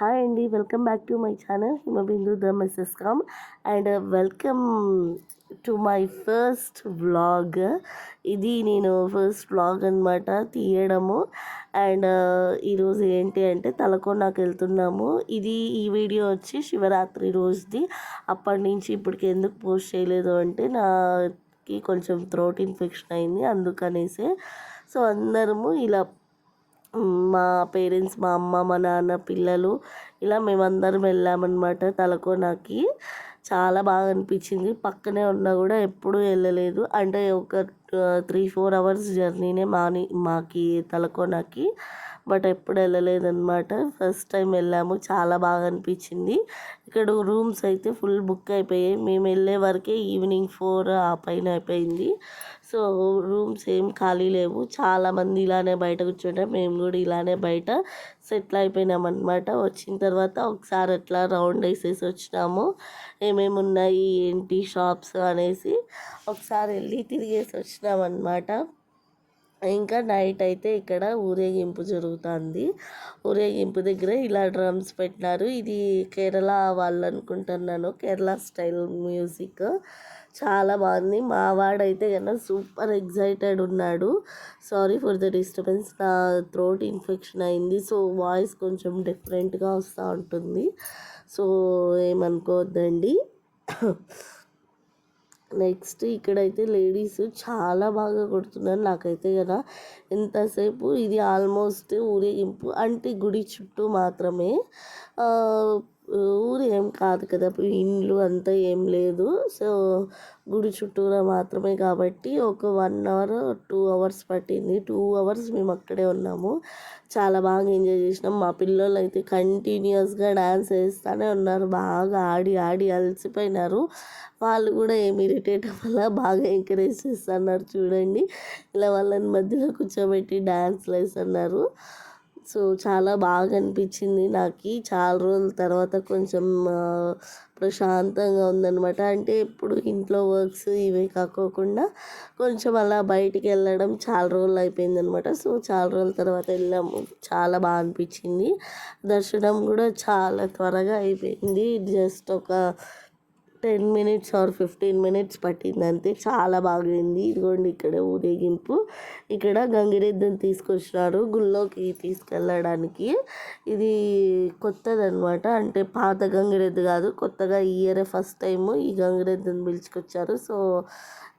Hi అండి welcome back to my channel Himabindu the mrs com and welcome to my first vlog ఇది నేను first vlog అనమాట తీయడము. And uh, ఈరోజు ఏంటి అంటే తలకోనాకు వెళ్తున్నాము. ఇది ఈ వీడియో వచ్చి శివరాత్రి రోజుది. అప్పటి నుంచి ఇప్పటికి ఎందుకు పోస్ట్ చేయలేదు అంటే నాకి కొంచెం థ్రోట్ ఇన్ఫెక్షన్ అయింది అందుకనేసి. సో అందరము ఇలా మా పేరెంట్స్ మా అమ్మ మా నాన్న పిల్లలు ఇలా మేమందరం వెళ్ళామన్నమాట తలకోనాకి. చాలా బాగా అనిపించింది. పక్కనే ఉన్నా కూడా ఎప్పుడూ వెళ్ళలేదు. అంటే ఒక త్రీ ఫోర్ అవర్స్ జర్నీనే మాని మాకి తలకోనాకి. బట్ ఎప్పుడు వెళ్ళలేదన్నమాట. ఫస్ట్ టైం వెళ్ళాము. చాలా బాగా అనిపించింది. ఇక్కడ రూమ్స్ అయితే ఫుల్ బుక్ అయిపోయాయి. మేము వెళ్ళే వరకే ఈవినింగ్ ఫోర్ ఆ పైన అయిపోయింది. సో రూమ్స్ ఏం ఖాళీ లేవు. చాలామంది ఇలానే బయట కూర్చుంటారు. మేము కూడా ఇలానే బయట సెటిల్ అయిపోయినామన్నమాట వచ్చిన తర్వాత ఒకసారి అట్లా రౌండ్ వేసేసి వచ్చినాము. ఏమేమి ఉన్నాయి? ఏంటి? షాప్స్ అనేసి. ఒకసారి వెళ్ళి తిరిగేసి వచ్చినాం ఇంకా నైట్ అయితే ఇక్కడ ఊరేగింపు జరుగుతుంది. ఊరేగింపు దగ్గర ఇలా డ్రమ్స్ పెట్టినారు. ఇది కేరళ వాళ్ళు అనుకుంటున్నాను. Kerala style music. చాలా బాగుంది. మా వాడైతే కన్నా సూపర్ ఎగ్జైటెడ్ ఉన్నాడు. Sorry for the disturbance. నా థ్రోట్ ఇన్ఫెక్షన్ అయింది. సో వాయిస్ కొంచెం డిఫరెంట్గా వస్తూ ఉంటుంది. సో ఏమనుకోవద్దండి. నెక్స్ట్ ఇక్కడైతే లేడీస్ చాలా బాగా కొడుతున్నారు నాకైతే కదా. ఎంతసేపు? ఇది ఆల్మోస్ట్ ఊరేగింపు అంటే గుడి చుట్టూ మాత్రమే. ఊరు ఏం కాదు కదా ఇండ్లు అంతా ఏం లేదు. సో గుడి చుట్టూరా మాత్రమే కాబట్టి ఒక వన్ అవర్ టూ అవర్స్ పట్టింది. టూ అవర్స్ మేము అక్కడే ఉన్నాము. చాలా బాగా ఎంజాయ్ చేసినాం. మా పిల్లలు అయితే కంటిన్యూస్గా డ్యాన్స్ వేస్తూనే ఉన్నారు. బాగా ఆడి ఆడి అలసిపోయినారు. వాళ్ళు కూడా ఏమి ఇరిటేట్ వల్ల బాగా ఎంకరేజ్ చేస్తున్నారు చూడండి. ఇలా వాళ్ళని మధ్యలో కూర్చోబెట్టి డ్యాన్స్లు వేస్తున్నారు. సో చాలా బాగా అనిపించింది నాకు. చాలా రోజుల తర్వాత కొంచెం ప్రశాంతంగా ఉందన్నమాట. అంటే ఇప్పుడు ఇంట్లో వర్క్స్ ఇవే కాకోకుండా కొంచెం అలా బయటికి వెళ్ళడం చాలా రోజులు అయిపోయింది అనమాట సో చాలా రోజుల తర్వాత వెళ్ళాము. చాలా బాగా అనిపించింది. దర్శనం కూడా చాలా త్వరగా అయిపోయింది. జస్ట్ ఒక ten minutes or fifteen minutes పట్టింది అంతే. చాలా బాగైంది. ఇదిగోండి ఇక్కడ ఊరేగింపు. ఇక్కడ గంగిరెద్దుని తీసుకొచ్చినారు గుళ్ళోకి తీసుకెళ్ళడానికి. ఇది కొత్తదనమాట అంటే పాత గంగిరెద్దు కాదు కొత్తగా ఈ ఇయర్ ఫస్ట్ టైము ఈ గంగిరెద్దుని పిలుచుకొచ్చారు. సో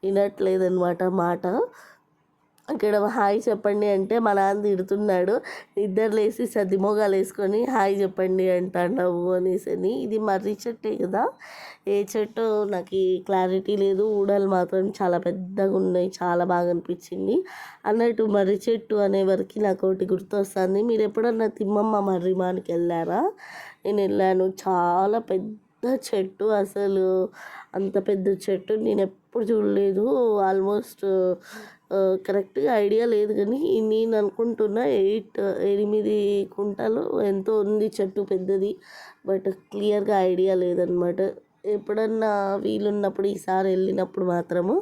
వినట్లేదనమాట మాట. ఇక్కడ హాయ్ చెప్పండి అంటే మా నాన్న తిడుతున్నాడు. ఇద్దరు లేసి సర్దిమోగాలు వేసుకొని హాయ్ చెప్పండి అంటున్నావు అనేసి అని. ఇది మర్రి చెట్టే కదా. ఏ చెట్టు నాకు క్లారిటీ లేదు. ఊడలు మాత్రం చాలా పెద్దగా ఉన్నాయి. చాలా బాగా అనిపించింది. అన్నట్టు మర్రి చెట్టు అనే వరకు నాకు ఒకటి గుర్తొస్తుంది. మీరు ఎప్పుడన్నా తిమ్మమ్మ మర్రి మానికి వెళ్ళారా? నేను వెళ్ళాను. చాలా పెద్ద చెట్టు అసలు అంత పెద్ద చెట్టు నేను ఎప్పుడు చూడలేదు. ఆల్మోస్ట్ కరెక్ట్గా ఐడియా లేదు కానీ నేను అనుకుంటున్నా ఎయిట్ ఎనిమిది కుంటాలు ఎంతో ఉంది చెట్టు పెద్దది. బట్ క్లియర్గా ఐడియా లేదనమాట. ఎప్పుడన్నా వీలున్నప్పుడు ఈసారి వెళ్ళినప్పుడు మాత్రము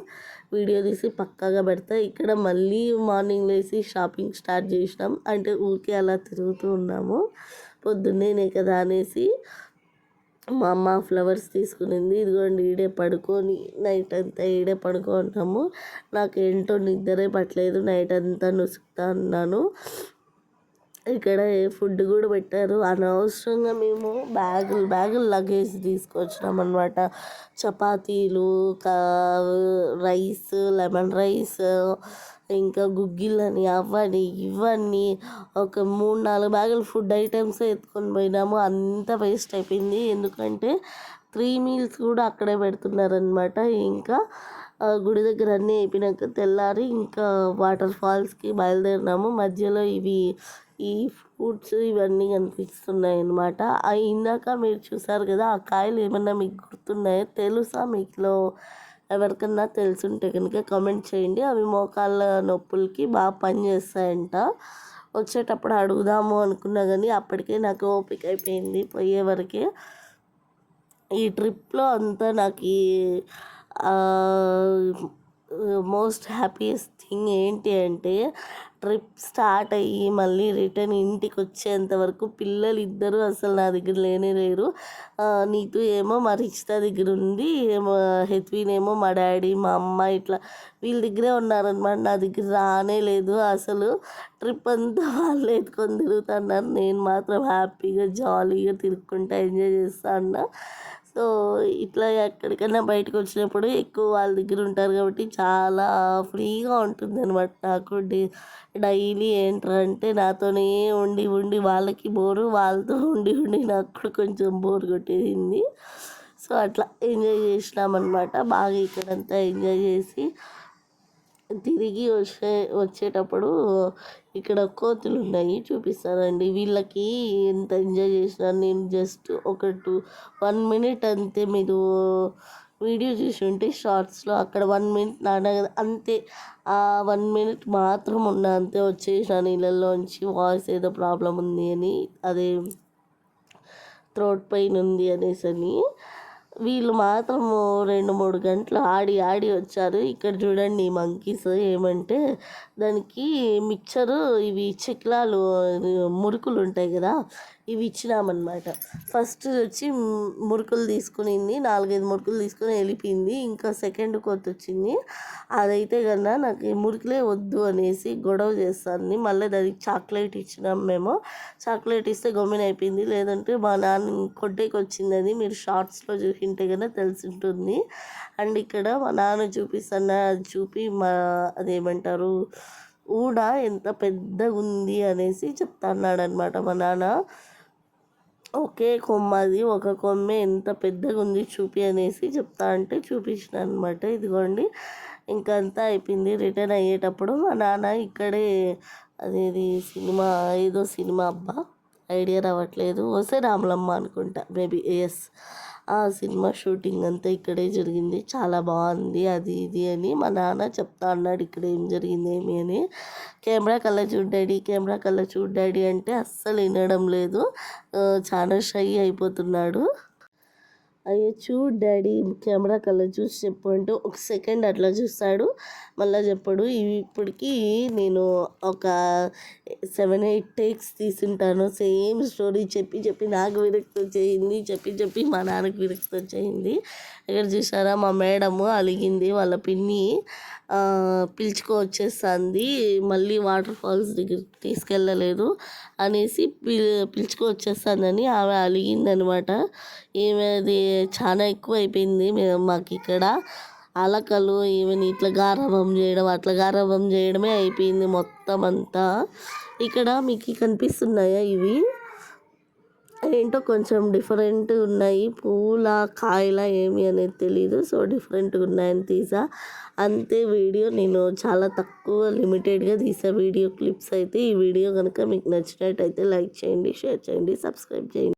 వీడియో తీసి పక్కాగా పెడతా. ఇక్కడ మళ్ళీ మార్నింగ్ లేసి షాపింగ్ స్టార్ట్ చేసినాం. అంటే ఊరికే అలా తిరుగుతూ ఉన్నాము. పొద్దున్నే కదా అనేసి మా అమ్మ ఫ్లవర్స్ తీసుకునింది. ఇదిగోండి ఈడే పడుకొని నైట్ అంతా ఈడే పడుకుంటాము నాకు ఏంటో నిద్రే పట్టలేదు. నైట్ అంతా నుసుకుతా ఉన్నాను ఇక్కడ ఫుడ్ కూడా పెట్టారు. అనవసరంగా మేము బ్యాగులు బ్యాగులు లగేజ్ తీసుకొచ్చినాం అనమాట చపాతీలు రైస్ లెమన్ రైస్ ఇంకా గుగ్గిళ్ళని అవని ఇవన్నీ ఒక మూడు నాలుగు బ్యాగులు ఫుడ్ ఐటమ్స్ ఎత్తుకొని పోయినాము. అంత వేస్ట్ అయిపోయింది. ఎందుకంటే త్రీ మీల్స్ కూడా అక్కడే పెడుతున్నారనమాట ఇంకా గుడి దగ్గర అన్నీ అయిపోయినాక తెల్లారి ఇంకా వాటర్ ఫాల్స్కి బయలుదేరినాము. మధ్యలో ఇవి ఈ ఫ్రూట్స్ ఇవన్నీ కనిపిస్తున్నాయి అన్నమాట ఇందాక మీరు చూసారు కదా ఆ కాయలు ఏమన్నా మీకు గుర్తున్నాయో? తెలుసా మీకులో? ఎవరికన్నా తెలుసుంటే కనుక కామెంట్ చేయండి. అవి మోకాళ్ళ నొప్పులకి బాగా పనిచేస్తాయంట వచ్చేటప్పుడు అడుగుదాము అనుకున్నా కానీ అప్పటికే నాకు ఓపిక అయిపోయింది పోయేవరకే ఈ ట్రిప్లో అంతా నాకు మోస్ట్ హ్యాపీయెస్ట్ థింగ్ ఏంటి అంటే ట్రిప్ స్టార్ట్ అయ్యి మళ్ళీ రిటర్న్ ఇంటికి వచ్చేంత వరకు పిల్లలు ఇద్దరు అసలు నా దగ్గర లేనే లేరు. ఆ, నీతు ఏమో మా రిచిత దగ్గర ఉంది ఏమో హెత్విన్ ఏమో మా డాడీ మా అమ్మ ఇట్లా వీళ్ళ దగ్గరే ఉన్నారనమాట నా దగ్గర రానే లేదు అసలు. ట్రిప్ అంతా వాళ్ళు ఎత్తుకొని తిరుగుతున్నారు. నేను మాత్రం హ్యాపీగా జాలీగా తిరుక్కుంటా ఎంజాయ్ చేస్తా అన్నా. సో ఇట్లా ఎక్కడికైనా బయటకు వచ్చినప్పుడు ఎక్కువ వాళ్ళ దగ్గర ఉంటారు కాబట్టి చాలా ఫ్రీగా ఉంటుంది అనమాట నాకు డైలీ ఏంటంటే నాతోనే ఉండి ఉండి వాళ్ళకి బోరు వాళ్ళతో ఉండి ఉండి నాకు కూడా కొంచెం బోర్ కొట్టేసింది. సో అట్లా ఎంజాయ్ చేసినామన్నమాట. బాగా ఇక్కడంతా ఎంజాయ్ చేసి తిరిగి వచ్చే వచ్చేటప్పుడు ఇక్కడ కోతులు ఉన్నాయి చూపిస్తానండి. వీళ్ళకి ఎంత ఎంజాయ్ చేసినా నేను జస్ట్ ఒక టూ వన్ మినిట్ అంతే మీరు వీడియో చూసి ఉంటే షార్ట్స్లో అక్కడ వన్ మినిట్ నాన్న అంతే. ఆ వన్ మినిట్ మాత్రం ఉన్నా అంతే వచ్చేసాను ఇళ్ళల్లోంచి వాయిస్ ఏదో ప్రాబ్లం ఉంది అని అదే థ్రోట్ పెయిన్ ఉంది అనేసి అని వీళ్ళు మాత్రం రెండు మూడు గంటలు ఆడి ఆడి వచ్చారు. ఇక్కడ చూడండి ఈ మంకీస్ ఏమంటే దానికి మిక్చరు ఇవి చిక్లాలు మురుకులు ఉంటాయి కదా ఇవి ఇచ్చినామన్నమాట. ఫస్ట్ వచ్చి మురుకులు తీసుకునింది నాలుగైదు మురుకులు తీసుకుని వెళ్ళిపోయింది. ఇంకా సెకండ్ కొత్త వచ్చింది. అదైతే కన్నా నాకు ఈ మురుకులే వద్దు అనేసి గొడవ చేస్తుంది. మళ్ళీ దానికి చాక్లెట్ ఇచ్చినాం మేము. చాక్లెట్ ఇస్తే గమ్మిన అయిపోయింది. లేదంటే మా నాన్న కొట్టేకి వచ్చిందని మీరు షార్ట్స్లో చూసి కన్నా తెలిసి ఉంటుంది అండ్ ఇక్కడ మా నాన్న చూపిస్తున్న అది చూపి మా అదేమంటారు ఊడ ఎంత పెద్దగా ఉంది అనేసి చెప్తున్నాడు అనమాట మా నాన్న. ఒకే కొమ్మ అది ఒక కొమ్మే ఎంత పెద్దగా ఉంది చూపి అనేసి చెప్తా అంటే చూపించిన అనమాట ఇదిగోండి ఇంకా అంతా అయిపోయింది. రిటర్న్ అయ్యేటప్పుడు మా నాన్న ఇక్కడే అదేది సినిమా ఏదో సినిమా అబ్బా. ఐడియా రావట్లేదు. వస్తే రాములమ్మ అనుకుంటా. మేబీ ఎస్ ఆ సినిమా షూటింగ్ అంతా ఇక్కడే జరిగింది. చాలా బాగుంది అది ఇది అని మా నాన్న చెప్తా అన్నాడు. ఇక్కడ ఏం జరిగింది ఏమి అని. కెమెరా కళ్ళ చూడ్డాడి కెమెరా కళ్ళ చూడ్డాడి అంటే అస్సలు వినడం లేదు. చాలా షై అయిపోతున్నాడు. అయ్యో చూడు డాడీ కెమెరా కలర్ చూసి చెప్పు అంటే ఒక సెకండ్ అట్లా చూస్తాడు. మళ్ళీ చెప్పాడు ఇప్పటికీ నేను ఒక సెవెన్ ఎయిట్ టేక్స్ తీసుంటాను. సేమ్ స్టోరీ చెప్పి చెప్పి నాకు విరక్తి వచ్చేయింది చెప్పి చెప్పి మా నాన్నకి విరక్తి వచ్చేయింది ఇక్కడ చూసారా మా మేడము అలిగింది వాళ్ళ పిన్ని పిలుచుకో వచ్చేస్తుంది. మళ్ళీ వాటర్ ఫాల్స్ దగ్గర తీసుకెళ్ళలేదు అనేసి పిల్ పిలుచుకో వచ్చేస్తుందని ఆమె అలిగిందనమాట. ఈమె అది చాలా ఎక్కువ అయిపోయింది మాకు ఇక్కడ అలకలు ఈవెన్ ఇట్లా గారాబం చేయడం అట్లా గారాబం చేయడమే అయిపోయింది మొత్తం అంతా. ఇక్కడ మీకు కనిపిస్తున్నాయా ఇవి? ఏంటో కొంచెం డిఫరెంట్ ఉన్నాయి. పూల కాయల ఏమి అనేది తెలియదు సో డిఫరెంట్గా ఉన్నాయని తీసా. అంతే వీడియో. నేను చాలా తక్కువ లిమిటెడ్గా తీసా వీడియో క్లిప్స్ అయితే. ఈ వీడియో కనుక మీకు నచ్చినట్టయితే లైక్ చేయండి షేర్ చేయండి సబ్స్క్రైబ్ చేయండి.